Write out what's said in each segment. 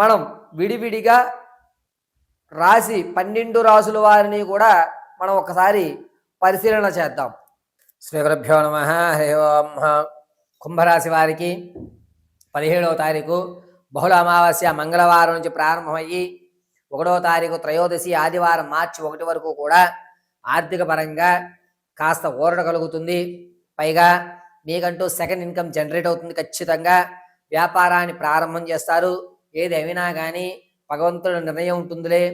మనం విడివిడిగా రాసి పన్నెండు రాసుల వారిని కూడా మనం ఒకసారి పరిశీలన చేద్దాం. శ్రీ గురుభ్యో నమ. హరి ఓం. కుంభరాశి వారికి పదిహేడవ తారీఖు బహుళ అమావాస్య మంగళవారం నుంచి ప్రారంభమయ్యి ఒకటవ తారీఖు త్రయోదశి ఆదివారం మార్చి ఒకటి వరకు కూడా ఆర్థిక పరంగా కాస్త ఊరట కలుగుతుంది. పైగా మీకంటూ సెకండ్ ఇన్కమ్ జనరేట్ అవుతుంది ఖచ్చితంగా. వ్యాపారాన్ని ప్రారంభం చేస్తారు. ఏది కానీ భగవంతుడి నిర్ణయం ఉంటుందిలే.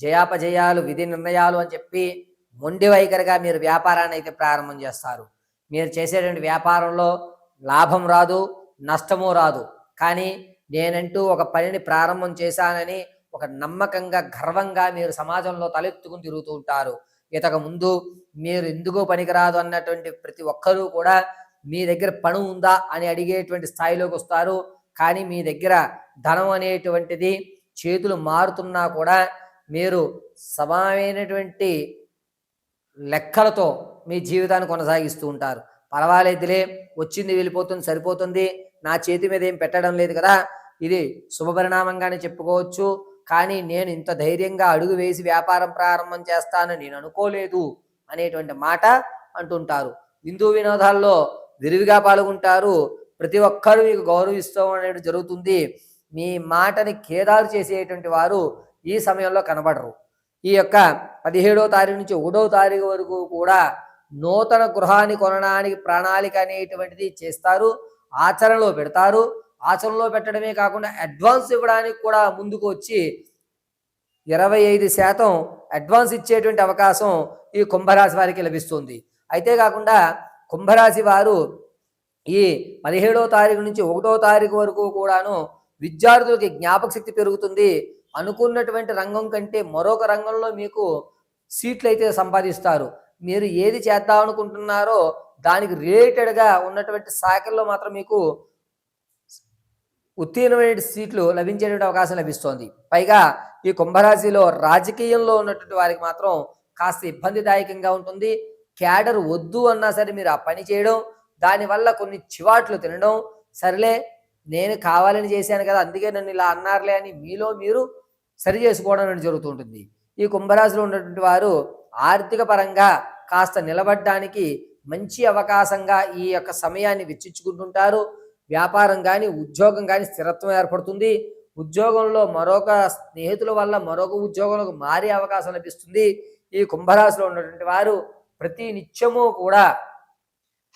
జయాపజయాలు విధి నిర్ణయాలు అని చెప్పి మొండి వైఖరిగా మీరు వ్యాపారాన్ని అయితే ప్రారంభం చేస్తారు. మీరు చేసేటువంటి వ్యాపారంలో లాభం రాదు నష్టము రాదు. కానీ నేనంటూ ఒక పనిని ప్రారంభం చేశానని ఒక నమ్మకంగా గర్వంగా మీరు సమాజంలో తలెత్తుకుని తిరుగుతూ ఉంటారు. ఇతక ముందు మీరు ఎందుకు పనికిరాదు అన్నటువంటి ప్రతి ఒక్కరూ కూడా మీ దగ్గర పని ఉందా అని అడిగేటువంటి స్థాయిలోకి వస్తారు. కానీ మీ దగ్గర ధనం అనేటువంటిది చేతులు మారుతున్నా కూడా మీరు సమానమైనటువంటి లెక్కలతో మీ జీవితాన్ని కొనసాగిస్తూ ఉంటారు. పర్వాలేదులే వచ్చింది వెళ్ళిపోతుంది సరిపోతుంది నా చేతి మీద ఏం పెట్టడం లేదు కదా ఇది శుభపరిణామంగానే చెప్పుకోవచ్చు. కానీ నేను ఇంత ధైర్యంగా అడుగు వేసి వ్యాపారం ప్రారంభం చేస్తానని నేను అనుకోలేదు అనేటువంటి మాట అంటుంటారు. హిందూ వినోదాల్లో విరివిగా పాల్గొంటారు ప్రతి ఒక్కరు మీకు గౌరవిస్తాం అనేది జరుగుతుంది. మీ మాటని ఖేదాలు చేసేటువంటి వారు ఈ సమయంలో కనబడరు. ఈ యొక్క పదిహేడో తారీఖు నుంచి ఒకటో తారీఖు వరకు కూడా నూతన గృహాన్ని కొనడానికి ప్రణాళిక అనేటువంటిది చేస్తారు ఆచరణలో పెడతారు. ఆచరణలో పెట్టడమే కాకుండా అడ్వాన్స్ ఇవ్వడానికి కూడా ముందుకు వచ్చి ఇరవై ఐదు శాతం అడ్వాన్స్ ఇచ్చేటువంటి అవకాశం ఈ కుంభరాశి వారికి లభిస్తుంది. అయితే కాకుండా కుంభరాశి వారు ఈ పదిహేడో తారీఖు నుంచి ఒకటో తారీఖు వరకు కూడాను విద్యార్థులకి జ్ఞాపక శక్తి పెరుగుతుంది. అనుకున్నటువంటి రంగం కంటే మరొక రంగంలో మీకు సీట్లు అయితే సంపాదిస్తారు. మీరు ఏది చేద్దాం అనుకుంటున్నారో దానికి రిలేటెడ్గా ఉన్నటువంటి శాఖల్లో మాత్రం మీకు ఉత్తీర్ణమైన సీట్లు లభించేటువంటి అవకాశం లభిస్తోంది. పైగా ఈ కుంభరాశిలో రాజకీయంలో ఉన్నటువంటి వారికి మాత్రం కాస్త ఇబ్బందిదాయకంగా ఉంటుంది. క్యాడర్ వద్దు అన్నా సరే మీరు ఆ పని చేయడం దానివల్ల కొన్ని చివాట్లు తినడం. సర్లే నేను కావాలని చేశాను కదా అందుకే నన్ను ఇలా అన్నారులే అని మీలో మీరు సరి చేసుకోవడం అనేది జరుగుతుంటుంది ఈ కుంభరాశిలో ఉన్నటువంటి వారు ఆర్థిక పరంగా కాస్త నిలబడడానికి మంచి అవకాశంగా ఈ యొక్క సమయాన్ని వెచ్చించుకుంటుంటారు వ్యాపారం కానీ ఉద్యోగం కానీ స్థిరత్వం ఏర్పడుతుంది. ఉద్యోగంలో మరొక స్నేహితుల వల్ల మరొక ఉద్యోగంలోకి మారే అవకాశం లభిస్తుంది. ఈ కుంభరాశిలో ఉన్నటువంటి వారు ప్రతి నిత్యము కూడా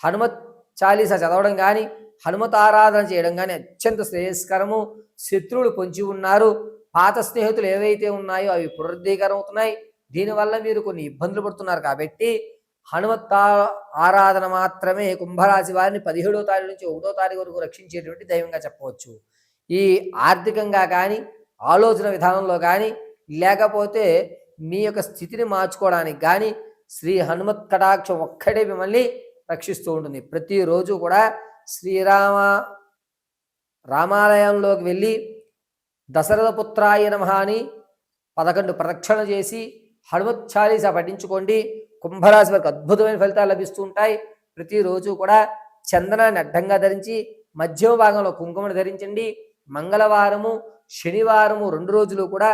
హనుమత్ చాలీస చదవడం కానీ హనుమతారాధన చేయడం కానీ అత్యంత శ్రేయస్కరము. శత్రువులు పొంచి ఉన్నారు. పాత స్నేహితులు ఏవైతే ఉన్నాయో అవి పునరుద్ధీకరం అవుతున్నాయి దీనివల్ల మీరు కొన్ని ఇబ్బందులు పడుతున్నారు కాబట్టి హనుమత్ ఆరాధన మాత్రమే కుంభరాశి వారిని పదిహేడో తారీఖు నుంచి ఒకటో తారీఖు వరకు రక్షించేటువంటి దైవంగా చెప్పవచ్చు. ఈ ఆర్థికంగా కానీ ఆలోచన విధానంలో కానీ లేకపోతే మీ యొక్క స్థితిని మార్చుకోవడానికి కానీ శ్రీ హనుమత్ కటాక్షం ఒక్కడే మిమ్మల్ని రక్షిస్తూ ఉంటుంది. ప్రతిరోజు కూడా శ్రీరామ రామాలయంలోకి వెళ్ళి దశరథ పుత్రాయ నమః అని పదకొండు ప్రదక్షిణ చేసి హనుమత్ చాలీస పఠించుకోండి. కుంభరాశి వారికి అద్భుతమైన ఫలితాలు లభిస్తూ ఉంటాయి. ప్రతిరోజు కూడా చందనాన్ని అడ్డంగా ధరించి మధ్యమ భాగంలో కుంకుమను ధరించండి. మంగళవారము శనివారము రెండు రోజులు కూడా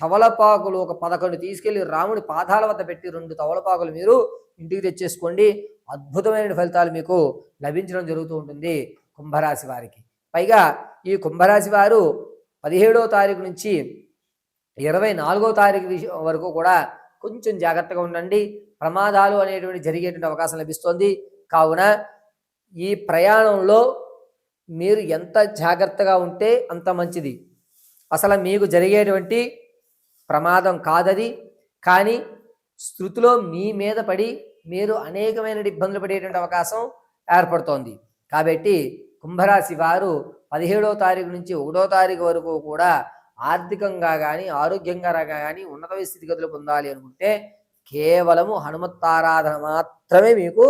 తవలపాకులు ఒక పదకొండు తీసుకెళ్ళి రాముడి పాదాల వద్ద పెట్టి రెండు తవలపాకులు మీరు ఇంటికి తెచ్చేసుకోండి. అద్భుతమైన ఫలితాలు మీకు లభించడం జరుగుతూ ఉంటుంది కుంభరాశి వారికి. పైగా ఈ కుంభరాశి వారు పదిహేడవ తారీఖు నుంచి ఇరవై నాలుగో తారీఖు వరకు కూడా కొంచెం జాగ్రత్తగా ఉండండి. ప్రమాదాలు అనేటువంటి జరిగేటువంటి అవకాశం లభిస్తోంది. కావున ఈ ప్రయాణంలో మీరు ఎంత జాగ్రత్తగా ఉంటే అంత మంచిది. అసలు మీకు జరిగేటువంటి ప్రమాదం కాదది. కానీ శృతిలో మీ మీద పడి మీరు అనేకమైన ఇబ్బందులు పడేటువంటి అవకాశం ఏర్పడుతోంది. కాబట్టి కుంభరాశి వారు పదిహేడవ తారీఖు నుంచి ఒకటో తారీఖు వరకు కూడా ఆర్థికంగా కానీ ఆరోగ్యంగా కానీ ఉన్నత స్థితిగతులు పొందాలి అనుకుంటే కేవలము హనుమత్తారాధన మాత్రమే మీకు